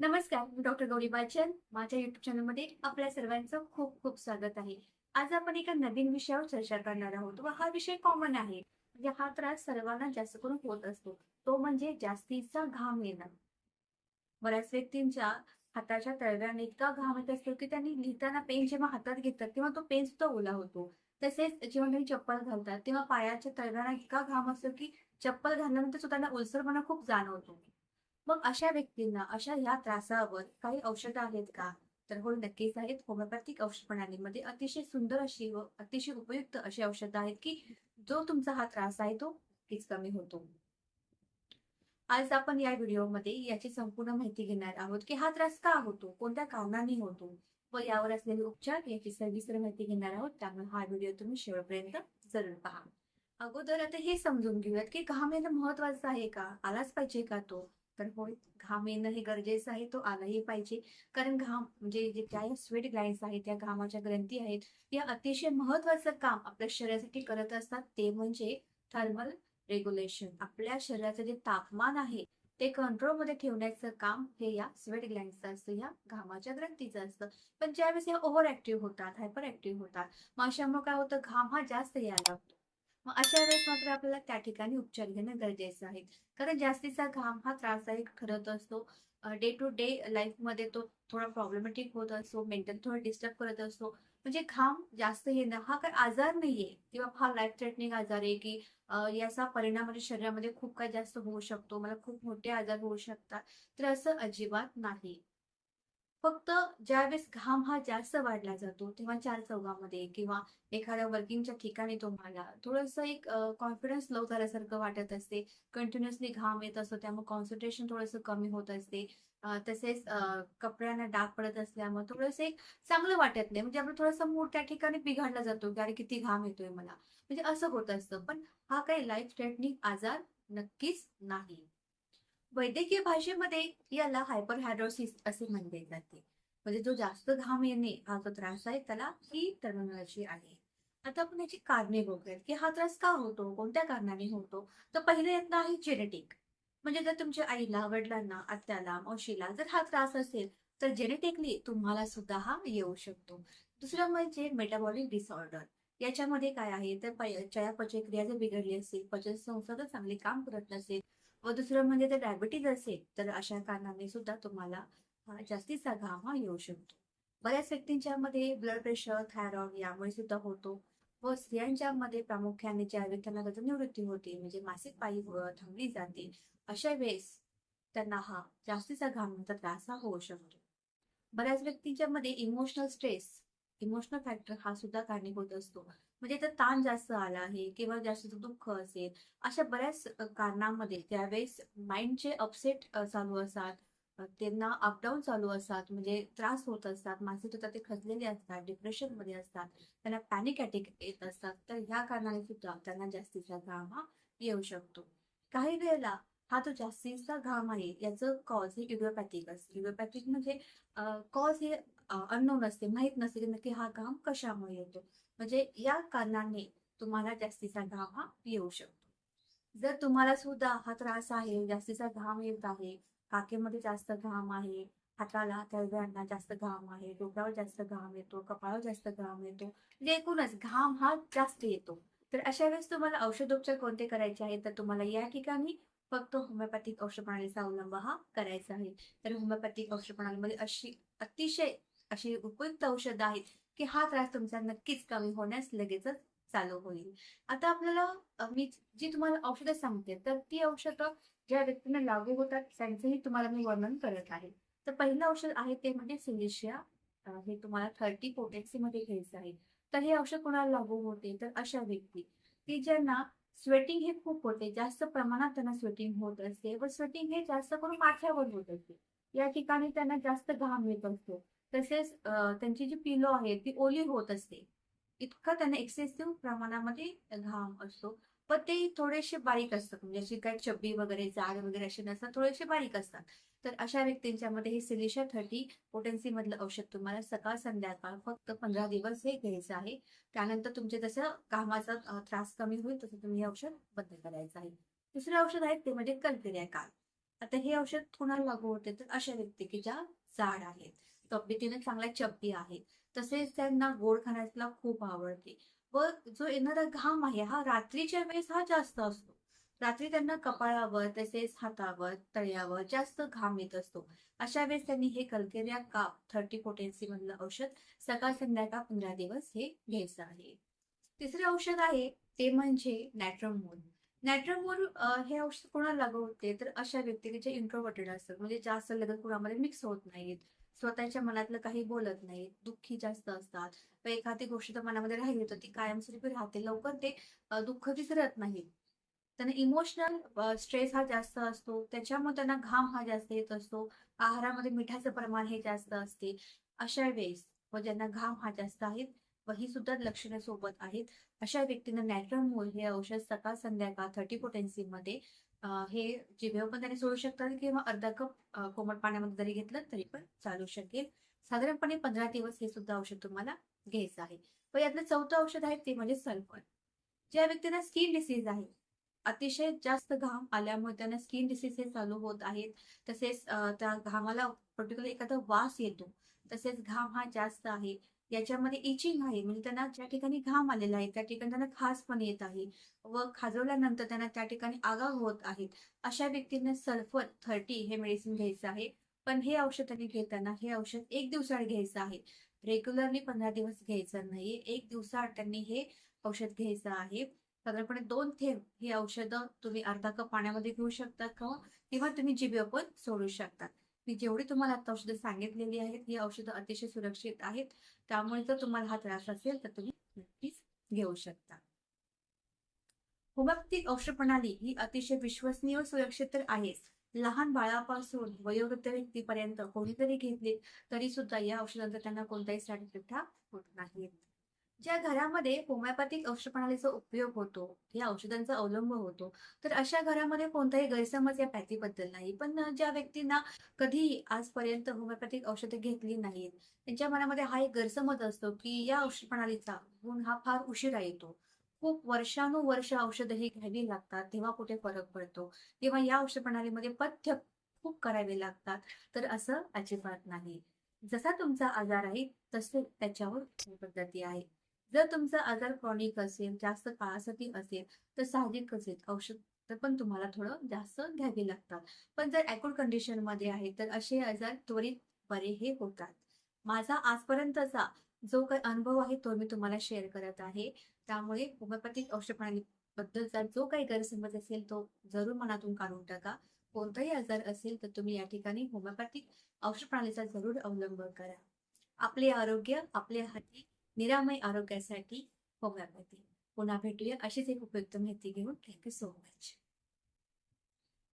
नमस्कार मी डॉक्टर गौरी बालचंद. माझ्या युट्यूब चॅनलमध्ये आपल्या सर्वांचं खूप खूप स्वागत आहे. आज आपण एका नवीन विषयावर चर्चा करणार आहोत व हा विषय कॉमन आहे. म्हणजे हा त्रास सर्वांना जास्त करून होत असतो. तो म्हणजे जास्तीचा घाम येणं. बऱ्याच व्यक्तींच्या हाताच्या तळव्याने इतका घाम येत असतो की त्यांनी लिहिताना पेन जेव्हा हातात घेतात तेव्हा तो पेन सुद्धा ओला होतो. तसेच जेव्हा त्यांनी चप्पल घालतात तेव्हा पायाच्या तळव्याला इतका घाम असतो की चप्पल घालल्यानंतर सुद्धा त्यांना ओलसरपणा खूप जाणवतो. मग अशा व्यक्तींना अशा ह्या त्रासावर काही औषधं आहेत का? तर हो नक्कीच आहेत. होमिओपॅथिक औषध प्रणालीमध्ये अतिशय सुंदर अशी व अतिशय उपयुक्त अशी औषधं आहेत की जो तुमचा हा त्रास आहे तो नक्कीच कमी होतो. आज आपण या व्हिडिओमध्ये याची संपूर्ण माहिती घेणार आहोत की हा त्रास का होतो? कोणत्या कारणाने होतो? व यावर असलेले उपचार याची सविस्तर माहिती घेणार आहोत. त्यामुळे हा व्हिडिओ तुम्ही शेवटपर्यंत जरूर पहा. अगोदर आता हे समजून घेऊयात की घाम येणं महत्वाचं आहे का? आलाच पाहिजे का तो? तर होय घाम येणं हे गरजेचं आहे तो आलाही पाहिजे. कारण घाम म्हणजे जे काय स्वेट ग्लाइन्स आहेत त्या घामाच्या ग्रंथी आहेत या अतिशय महत्वाचं काम आपल्या शरीरासाठी करत असतात ते म्हणजे थर्मल रेग्युलेशन आपल्या शरीराचं जे तापमान आहे ते कंट्रोलमध्ये ठेवण्याचं काम हे या स्वेट ग्लँडचं असतं या घामाच्या ग्रंथीचं असतं. पण ज्यावेळेस या ओव्हर ऍक्टिव्ह होतात हायपर ऍक्टिव्ह होतात मग अशामुळे काय होतं घाम हा जास्त यायला लागतो. मग अशा वेळेस मात्र आपल्याला त्या ठिकाणी उपचार घेणं गरजेचं आहे. कारण जास्तीचा घाम हा त्रासदायक ठरत असतो. डे टू डे लाईफमध्ये तो थोडा प्रॉब्लेमॅटिक होत असतो. मेंटल थोडा डिस्टर्ब करत असतो. म्हणजे घाम जास्त येणं हा काही आजार नाहीये किंवा हा लाईफ थ्रेटनिंग आजार आहे की याचा परिणाम म्हणजे शरीरामध्ये खूप काही जास्त होऊ शकतो. मला खूप मोठे आजार होऊ शकतात. तर असं अजिबात नाही. फक्त ज्यावेळेस घाम हा जास्त वाढला जातो तेव्हा चार चौघामध्ये किंवा एखाद्या वर्किंगच्या ठिकाणी तुम्हाला थोडंसं एक कॉन्फिडन्स लो झाल्यासारखं वाटत असते. कंटिन्युअसली घाम येत असतो त्यामुळे कॉन्सन्ट्रेशन थोडंसं कमी होत असते. तसेच कपड्यांना डाग पडत असल्यामुळे थोडंसं एक चांगलं वाटत नाही. म्हणजे आपलं थोडासा मूड त्या ठिकाणी बिघडला जातो की अरे किती घाम येतोय मला. म्हणजे असं होत असतं. पण हा काही लाईफ थ्रेटनिंग आजार नक्कीच नाही. वैद्यकीय भाषेमध्ये याला हायपर हायड्रोसिस असे म्हणले जाते. म्हणजे जो जास्त घाम येणे हा जो त्रास आहे त्याला ही टर्मिनॉलॉजी आहे. आता आपण याची कारणे बघूयात की हा त्रास का होतो कोणत्या कारणाने होतो? तर पहिले यत्न आहे जेनेटिक म्हणजे जर तुमच्या आईला वडिलांना आत्याला मावशीला जर हा त्रास असेल तर जेनेटिकली तुम्हाला सुद्धा हा येऊ शकतो. दुसरं म्हणजे मेटाबॉलिक डिसऑर्डर याच्यामध्ये काय आहे? तर चयापचय क्रिया जर बिघडली असेल पचन संस्था जर चांगली काम करत नसेल व दुसरं म्हणजे जर डायबिटीज असेल तर अशा कारणाने सुद्धा तुम्हाला जास्तीचा घाम हा येऊ शकतो. बऱ्याच व्यक्तींच्या मध्ये ब्लड प्रेशर थायरॉइड यामुळे सुद्धा होतो. व स्त्रियांच्या मध्ये प्रामुख्याने ज्यावेळी त्यांना निवृत्ती होते म्हणजे मासिक पायी थांबली जाते अशा वेळेस त्यांना हा जास्तीचा घामाचा त्रास हा होऊ शकतो. बऱ्याच व्यक्तींच्या मध्ये इमोशनल स्ट्रेस इमोशनल फॅक्टर हा सुद्धा कारणीभूत असतो. म्हणजे तर ताण जास्त आला आहे किंवा जास्त दुःख असेल अशा बऱ्याच कारणांमध्ये त्यावेळेस माइंडचे अपसेट चालू असतात. त्यांना अपडाऊन चालू असतात. म्हणजे त्रास होत असतात. मानसिकता ते खचलेले असतात. डिप्रेशनमध्ये असतात. त्यांना पॅनिक अटॅक येत असतात. तर ह्या कारणाने सुद्धा त्यांना जास्तीचा घाम हा येऊ शकतो. काही वेळेला हा तो जास्तीचा घाम आहे याचं कॉज हे युरोपॅथिक असते. युरोपॅथिक म्हणजे कॉज हे अननोन असते माहीत नसते की नक्की हा घाम कशामुळे येतो. म्हणजे या कारणाने तुम्हाला जास्तीचा घाम हा येऊ शकतो. जर तुम्हाला सुद्धा हा त्रास आहे जास्तीचा घाम येत आहे काकेमध्ये जास्त घाम आहे हाताला तळव्यांना जास्त घाम आहे डोक्यावर जास्त घाम येतो कपाळावर जास्त घाम येतो म्हणजे एकूणच घाम हा जास्त येतो. तर अशा वेळेस तुम्हाला औषधोपचार कोणते करायचे आहेत? तर तुम्हाला या ठिकाणी फक्त होमिओपॅथिक औषध प्रणालीचा अवलंब हा करायचा आहे. तर होमिओपॅथिक औषध प्रणालीमध्ये अशी अतिशय अशी उपयुक्त औषध आहेत की हा त्रास तुमचा नक्कीच कमी होण्यास लगेचच चालू होईल. आता आपल्याला मी जी तुम्हाला औषधं सांगते तर ती औषधं ज्या व्यक्तींना लागू होतात त्यांचंही तुम्हाला मी वर्णन करत आहे. तर पहिलं औषध आहे ते म्हणजे सिलिशिया हे तुम्हाला थर्टी पोटेक्सी मध्ये घ्यायचं आहे. तर हे औषध कोणाला लागू होते? तर अशा व्यक्ती. की ज्यांना स्वेटिंग हे खूप होते जास्त प्रमाणात त्यांना स्वेटिंग होत असते व स्वेटिंग हे जास्त करून माथ्यावर होत असते. या ठिकाणी त्यांना जास्त घाम येत असतो. तसेच त्यांची जी पिलो आहे ती ओली होत असते. इतका त्यांना एक्सेसिव्ह प्रमाणामध्ये घाम असतो. पण ते थोडेसे बारीक असतात. म्हणजे अशी काही चब्बी वगैरे जाड वगैरे असे नसतात. थोडेसे बारीक असतात. तर अशा व्यक्तींच्या मध्ये हे सिलिशा थर्टी पोटेन्सी मधलं औषध तुम्हाला सकाळ संध्याकाळ फक्त पंधरा दिवस हे घ्यायचं आहे. त्यानंतर तुमचे जसं कामाचा त्रास कमी होईल तसं तुम्ही हे औषध बंद करायचं आहे. दुसरे औषध आहे ते म्हणजे कल्पिरिया काल आता हे औषध कुणाला लागू होते? तर अशा व्यक्ती की ज्या जाड आहेत. तब्येतीने चांगल्या चपटी आहेत. तसेच त्यांना गोड खाण्याला खूप आवडते. व जो येणारा घाम आहे हा रात्रीच्या वेळेस हा जास्त असतो. रात्री त्यांना कपाळावर तसेच हातावर तळ्यावर जास्त घाम येत असतो. अशा वेळेस त्यांनी हे कल्केरिया काप थर्टी पोटेन्सी मधलं औषध सकाळ संध्याकाळ पंधरा दिवस हे घ्यायचं आहे. तिसरे औषध आहे ते म्हणजे नॅट्रमोल नॅट्रमोल हे औषध कोणाला लागू होते? तर अशा व्यक्ती जे इंट्रोवर्टेड असतात म्हणजे जास्त लगत कोणामध्ये मिक्स होत नाहीत. स्वतःच्या मनातलं काही बोलत नाहीत दुःखी जास्त असतात. एखादी गोष्ट तर मनामध्ये राहिली तर ती कायमस्वरूपी राहते. लवकर ते दुःख विसरत नाही त्यांना इमोशनल स्ट्रेस हा जास्त असतो. त्याच्यामुळे त्यांना घाम हा जास्त येत असतो. आहारामध्ये मिठाचं प्रमाण हे जास्त असते. अशा वेळेस व ज्यांना घाम हा जास्त आहेत व ही सुद्धा लक्षणे सोबत आहेत. अशा व्यक्तींना नॅट्रमोल हे औषध सकाळ संध्याकाळ थर्टी पोटेन्सी मध्ये हे जिभेवर पण त्याने सोडू शकतात किंवा अर्धा कप कोमट पाण्यामध्ये जरी घेतलं तरी पण चालू शकेल. साधारणपणे पंधरा दिवस हे सुद्धा औषध तुम्हाला घ्यायचं आहे. व यातलं चौथं औषध आहे ते म्हणजे सल्फर. ज्या व्यक्तींना स्किन डिसीज आहे अतिशय जास्त घाम आल्यामुळे त्यांना स्किन डिसीज हे चालू होत आहेत. तसेच त्या घामाला पर्टिक्युलर एखादा वास येतो तसेच घाम हा जास्त आहे. याच्यामध्ये इचिंग आहे. म्हणजे त्यांना ज्या ठिकाणी घाम आलेला आहे त्या ठिकाणी त्यांना खास पण येत आहे व खाजवल्यानंतर त्यांना त्या ठिकाणी आगाग होत आहेत. अशा व्यक्तींना सल्फर थर्टी हे मेडिसिन घ्यायचं आहे. पण हे औषध त्यांनी घेताना हे औषध एक दिवसाआड घ्यायचं आहे. रेग्युलरली पंधरा दिवस घ्यायचं नाही एक दिवसाआड त्यांनी हे औषध घ्यायचं आहे. साधारणपणे दोन थेंब हे औषधं तुम्ही अर्धा कप पाण्यामध्ये घेऊ शकता किंवा किंवा तुम्ही जिभेवर पण सोडू शकता. मी जेवढी तुम्हाला आता औषधं सांगितलेली आहेत ही औषधं अतिशय सुरक्षित आहेत. त्यामुळे जर तुम्हाला हा त्रास असेल तर तुम्ही नक्कीच घेऊ शकता. होमिओपॅथिक औषध प्रणाली ही अतिशय विश्वसनीय व सुरक्षित तर आहेच. लहान बाळापासून वयोवृद्ध व्यक्तीपर्यंत कोणीतरी घेतली तरी सुद्धा या औषधांचा त्यांना कोणताही साईड इफेक्ट होत नाही. ज्या घरामध्ये होमिओपॅथिक औषध प्रणालीचा उपयोग होतो या औषधांचा अवलंब होतो तर अशा घरामध्ये कोणताही गैरसमज या पॅथीबद्दल नाही. पण ज्या व्यक्तींना कधी आजपर्यंत होमिओपॅथिक औषधे घेतली नाहीत त्यांच्या मनामध्ये हा एक गैरसमज असतो की या औषध प्रणालीचा गुण हा फार उशिरा येतो. खूप वर्षानुवर्ष औषधं ही घ्यावी लागतात तेव्हा कुठे फरक पडतो. किंवा या औषध प्रणालीमध्ये पथ्य खूप करावे लागतात. तर असं अजिबात नाही. जसा तुमचा आजार आहे तसे त्याच्यावर पद्धती आहे. जर तुमचा आजार क्रॉनिक असेल जास्त काळासाठी असेल तर साहजिकच आहे औषध तर पण तुम्हाला थोडं जास्त घ्यावी लागतात. पण जर अॅक्यूट कंडिशनमध्ये आहे तर असे आजार त्वरित बरे हे होतात. माझा आजपर्यंतचा जो काही अनुभव आहे तो मी तुम्हाला शेअर करत आहे. त्यामुळे होमिओपॅथिक औषध प्रणाली बद्दलचा जो काही गैरसमज असेल तो जरूर मनातून काढून टाका. कोणताही आजार असेल तर तुम्ही या ठिकाणी होमिओपॅथिक औषध प्रणालीचा जरूर अवलंब करा. आपले आरोग्य आपल्या हाती निरामय आरोग्यासाठी होमिओपॅथी. पुन्हा भेटूया. अशीच एक उपयुक्त माहिती घेऊन. Thank you so much